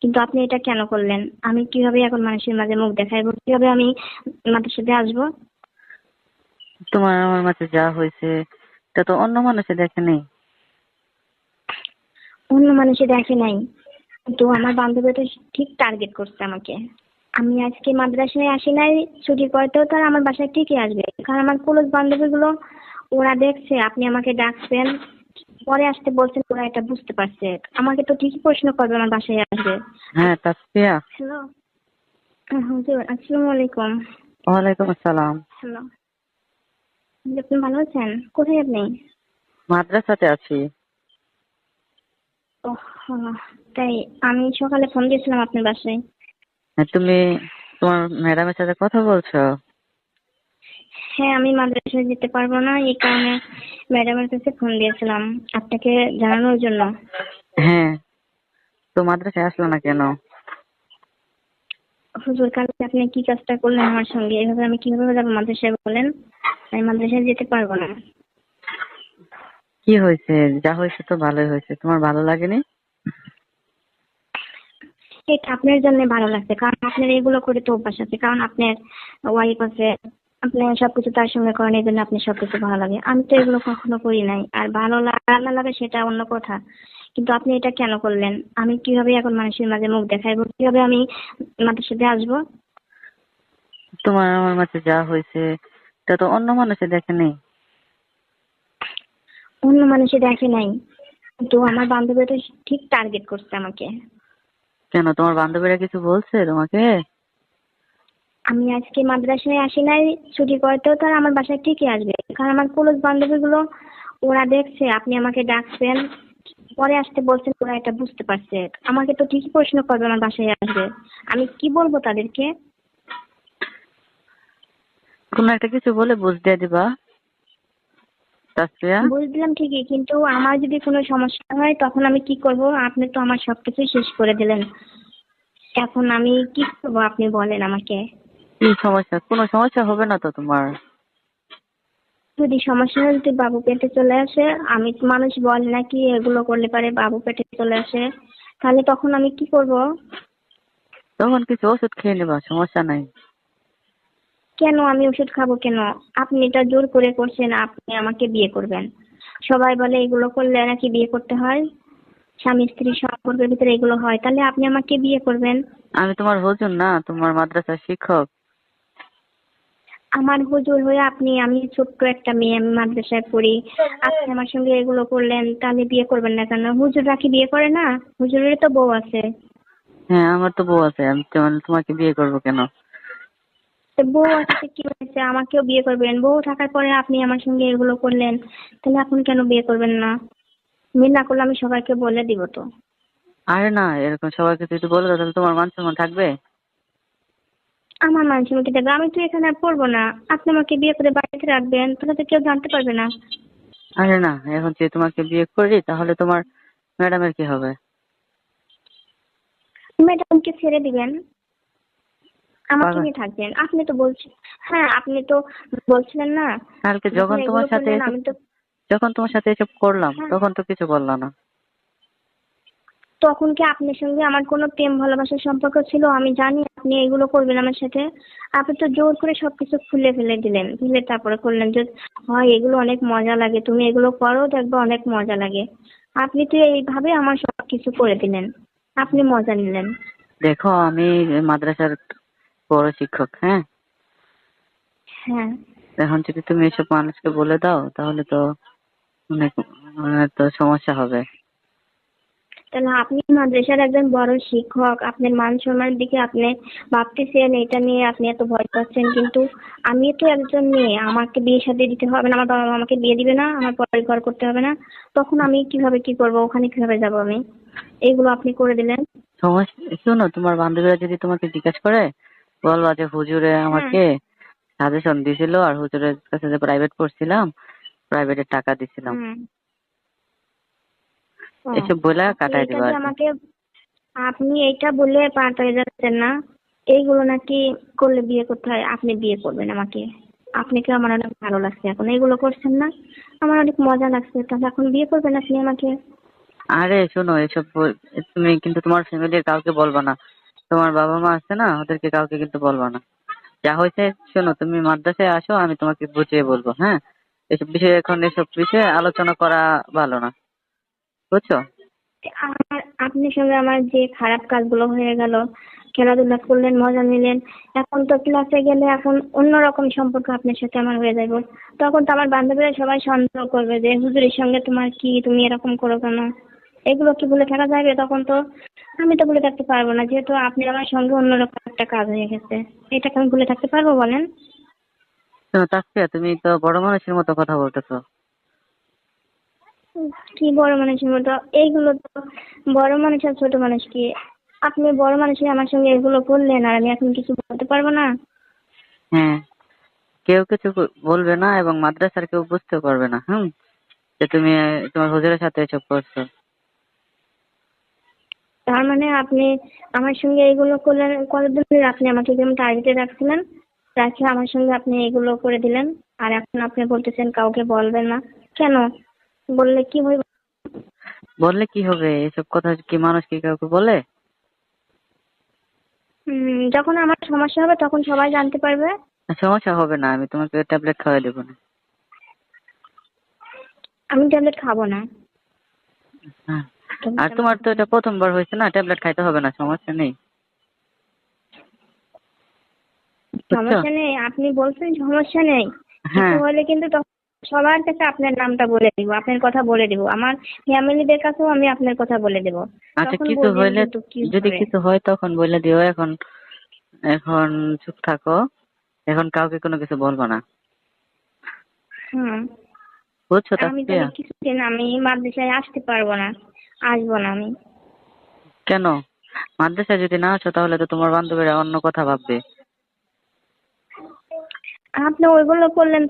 কিন্তু আপনি এটা কেন করলেন? আমি কীভাবে এখন মানুষের মাঝে মুখ দেখাইবো? কীভাবে আমি মাদ্রাসাতে আসব? তোমার আমার মাঝে যা হয়েছে এটা তো অন্য মানুষে দেখে নেই। অন্য মানুষে দেখে নাই। কিন্তু আমার বান্ধবী তো ঠিক টার্গেট করছে আমাকে। আমি আজকে মাদ্রাসায় আসি নাই ছুটি পড়তেও তার আমার বাসায় ঠিকই আসবে। কারণ আমার ক্লোজ বান্ধবীগুলো ওরা দেখছে আপনি আমাকে ডাকছেন। পরে আসতে বলছেন ওরা এটা বুঝতে পারছে। আমাকে তো ঠিকই প্রশ্ন করবে আমার বাসায় আসবে। হ্যাঁ তাসফিয়া। হ্যালো। হুজুর আসসালামু আলাইকুম। ওয়ালাইকুম আসসালাম। হ্যালো। আপনি ভালো আছেন? কোথায় আপনি? মাদ্রাসাতে আছি। ও তাই আমি সকালে ফোন দিয়েছিলাম আপনার বাসায়। হ্যাঁ, তুমি তোমার ম্যাডামের সাথে কথা বলছো? হ্যাঁ আমি মাদ্রাসায় যেতে পারব না। এই কারণে ম্যাডামের কাছে ফোন দিয়েছিলাম আপনাকে জানানোর জন্য। হ্যাঁ তো মাদ্রাসায় আসলো না কেন? হুজুর কালকে আপনি কি কাজটা করলেন আমার সঙ্গে? এভাবে আমি কীভাবে যাব মাদ্রাসায় বলেন? আমি মাদ্রাসায় যেতে পারব না। কি হয়েছে? যা হয়েছে তো ভালোই হয়েছে। তোমার ভালো লাগেনি? এটা আপনার জন্য ভালো লাগছে কারণ আপনার এগুলো করে তো অভ্যাস আছে। কারণ আপনার ওয়াইফ আছে আপনি সবকিছু তার সঙ্গে করেন এই জন্য আপনি সবকিছু ভালো লাগে। আমি তো এগুলো কখনো করি নাই। আর ভালো লাগা না লাগে সেটা অন্য কথা। কিন্তু আপনি এটা কেন করলেন? আমি কীভাবে এখন মানুষের মাঝে মুখ দেখাইবো? কীভাবে আমি মাদ্রাসাতে আসব? তোমার আমার মাঝে যা হয়েছে এটা তো অন্য মানুষে দেখে নেই। অন্য মানুষে দেখে নাই। কিন্তু আমার বান্ধবীটা ঠিক টার্গেট করছে আমাকে। কেন? তোমার বান্ধবীরা কিছু বলছে তোমাকে? আমি আজকে মাদ্রাসায় আসি নাই ছুটি পড়তেও তার আমার বাসায় ঠিকই আসবে। কারণ আমার ক্লোজ বান্ধবীগুলো ওরা দেখছে আপনি আমাকে ডাকছেন। পরে আসতে বলছেন ওরা এটা বুঝতে পারছে। আমাকে তো ঠিকই প্রশ্ন করবে আমার বাসায় আসবে। আমি কি বলব তাদেরকে? কোনো একটা কিছু বলে বুঝ দিয়ে দিবা। তাসফিয়া? বুঝলাম ঠিকই কিন্তু আমার যদি কোনো সমস্যা হয় তখন আমি কি করব? আপনি তো আমার সবকিছুই শেষ করে দিলেন। এখন আমি কি করব? আপনি বলেন আমাকে। কি সমস্যা? কোনো সমস্যা হবে না তো তোমার? যদি সমস্যা হয় যদি বাবু পেটে চলে আসে আমি মানুষ বলে নাকি এগুলো করলে পারে বাবু পেটে চলে আসে। তাহলে তখন আমি কি করব? তখন কিছু ওষুধ খেয়ে নেবা সমস্যা নাই। কেন? আমি ওষুধ খাব কেন? আপনি এটা জোর করে করছেন আপনি আমাকে বিয়ে করবেন। সবাই বলে এগুলো করলে নাকি বিয়ে করতে হয়? স্বামী স্ত্রী সম্পর্কের ভিতরে এগুলো হয়। তাহলে আপনি আমাকে বিয়ে করবেন। আমি তোমার হুজুর না তোমার মাদ্রাসার শিক্ষক। আমার হুজুর হয়ে আপনি আমি ছোট্ট একটা মেয়ে আমি মাদ্রাসায় পড়ি। আপনি আমার সঙ্গে এগুলো করলেন তাহলে বিয়ে করবেন না কেন? হুজুররা কি বিয়ে করে না? হুজুরের তো বউ আছে। হ্যাঁ আমার তো বউ আছে। আমি তোমাকে বিয়ে করব কেন? বউ আছে কি হয়েছে? আমাকেও বিয়ে করবেন। বউ থাকার পরে আপনি আমার সঙ্গে এগুলো করলেন তাহলে এখন কেন বিয়ে করবেন না? বিয়ে না করলে আমি সবাইকে বলে দিব তো। আরে না এরকম সবাইকে যদি বলে দাও তাহলে তোমার মান সম্মান থাকবে? আমার মানুষ মুখে দেখবে আমি তো এখানে আর পড়ব না। আপনি আমাকে বিয়ে করে বাড়িতে রাখবেন তাহলে তো কেউ জানতে পারবে না। আরে না এখন যে তোমাকে বিয়ে করি তাহলে তোমার ম্যাডামের কি হবে? ম্যাডামকে ছেড়ে দিবেন। আমাকে নিয়ে থাকবেন। আপনি তো বলছেন হ্যাঁ আপনি তো বলছিলেন না। কালকে যখন তোমার সাথে যখন তোমার সাথে এসব করলাম। তখন তো কিছু বললা না। তখন কি আপনার সঙ্গে আমার কোনো প্রেম ভালোবাসার সম্পর্ক ছিল? আমি জানি আপনি এগুলো করবেন আমার সাথে। আপনি তো জোর করে সবকিছু খুলে ফেলে দিলেন। খুলে তারপরে করলেন যে হয় এগুলো অনেক মজা লাগে। তুমি এগুলো করো দেখবে অনেক মজা লাগে। আপনি তো এইভাবে আমার সবকিছু করে দিলেন। আপনি মজা নিলেন। দেখো আমি মাদ্রাসার বড় শিক্ষক হ্যাঁ? হ্যাঁ। এখন যদি তুমি এসব মানুষকে বলে দাও তাহলে তো অনেক অনেক তো সমস্যা হবে। তাহলে আপনি মাদ্রাসার একজন বড় শিক্ষক। আপনার মান সম্মানের দিকে আপনি ভাবতেছেন এটা নিয়ে আপনি এত ভয় পাচ্ছেন। কিন্তু আমি তো একজন মেয়ে আমাকে বিয়ে শাদী দিতে হবে না আমার বাবা মা আমাকে বিয়ে দিবে না আমার পরে ঘর করতে হবে না। তখন আমি কীভাবে কি করব ওখানে কীভাবে যাব আমি? এইগুলো আপনি করে দিলেন। সমস্যা শোনো তোমার বান্ধবীরা যদি তোমাকে জিজ্ঞেস করে বলবা যে হুজুরে আমাকে সাজেশন দিছিল আর হুজুরের কাছে যে প্রাইভেট পড়ছিলাম প্রাইভেটের টাকা দিছিলাম। এসব বলে কাটাই আপনি দিবা এটা আর কি। আমাকে আপনি এইটা বলে পাল্টাই যাচ্ছেন না এইগুলো নাকি করলে বিয়ে করতে হয় আপনি বিয়ে করবেন আমাকে। আপনাকে আমার অনেক ভালো লাগছে এখন? এইগুলো করছেন না? আমার অনেক মজা লাগছে তাহলে এখন বিয়ে করবেন আপনি আমাকে? আরে শোনো এসব তুমি কিন্তু তোমার ফ্যামিলির কাউকে বলবা না। তোমার বাবা মা আছে না ওদেরকে কাউকে কিন্তু বলবা না। যা হয়েছে শোনো তুমি মাদ্রাসায় আসো আমি তোমাকে বুঝিয়ে বলব হ্যাঁ? এসব বিষয়ে এখন এসব বিষয়ে আলোচনা করা ভালো না। বুঝছ আমার আপনার সঙ্গে আমার যে খারাপ কাজগুলো হয়ে গেল খেলাধুলা করলেন মজা নিলেন এখন তো ক্লাসে গেলে এখন অন্যরকম সম্পর্ক আপনার সাথে আমার হয়ে যাবে তখন তো আমার বান্ধবীরা সবাই সন্দেহ করবে যে হুজুরের সঙ্গে তোমার কি? তুমি এরকম করো কেন? এগুলো কি ভুলে থাকা যাবে? তখন তো আমি তো ভুলে থাকতে পারব না যেহেতু আপনি আমার সঙ্গে অন্যরকম একটা কাজ হয়ে গেছে। এটা আমি ভুলে থাকতে পারব বলেন? তাসফিয়া তুমি তো বড় মানুষের মতো কথা বলতেছো। কি বড় মানুষের মতো এইগুলো তো বড় মানুষ আর ছোট মানুষ কি? আপনি বড় মানুষই আমার সঙ্গে এগুলো করলেন আর আমি এখন কিছু বলতে পারব না? হ্যাঁ কেউ কিছু বলবে না এবং মাদ্রাসার কেউ বুঝতে পারবে না হুম? যে তুমি তোমার হুজুরের সাথে এসব করছ। তার মানে আপনি আমার সঙ্গে এগুলো করলেন কতদিন আপনি আমাকে যেমন টার্গেটে রাখছিলেন রাখে আমার সঙ্গে আপনি এগুলো করে দিলেন আর এখন আপনি বলতেছেন কাউকে বলবেন না। কেন? বললে কি হইবে? বললে কি হবে? এসব কথা কি মানুষ কি কাউকে বলে? যখন আমার সমস্যা হবে তখন সবাই জানতে পারবে। সমস্যা হবে না আমি তোমাকে ট্যাবলেট খাওয়াই দেবো না। আমি ট্যাবলেট খাব না। আর তোমার তো এটা প্রথমবার হয়েছে না ট্যাবলেট খাইতে হবে না সমস্যা নেই। সমস্যা নেই আপনি বলছেন সমস্যা নেই। হ্যাঁ। হলে কিন্তু তখন সবার কাছে আপনার নামটা বলে দিব আপনার কথা বলে দিব। আমার ফ্যামিলিদের কাছেও আমি আপনার কথা বলে দেব। আচ্ছা কিছু হইলে যদি কিছু হয় তখন বলে দিও এখন এখন চুপ থাকো। এখন কাউকে কোনো কিছু বলব না। হুম। বুঝছ আমি কিছুদিন আমি মাদ্রাসায় আসতে পারব না আসব না আমি। কেন? মাদ্রাসায় যদি না আসো তাহলে তো তোমার বান্ধবীরা অন্য কথা ভাববে। আপনি ওইগুলো করলেন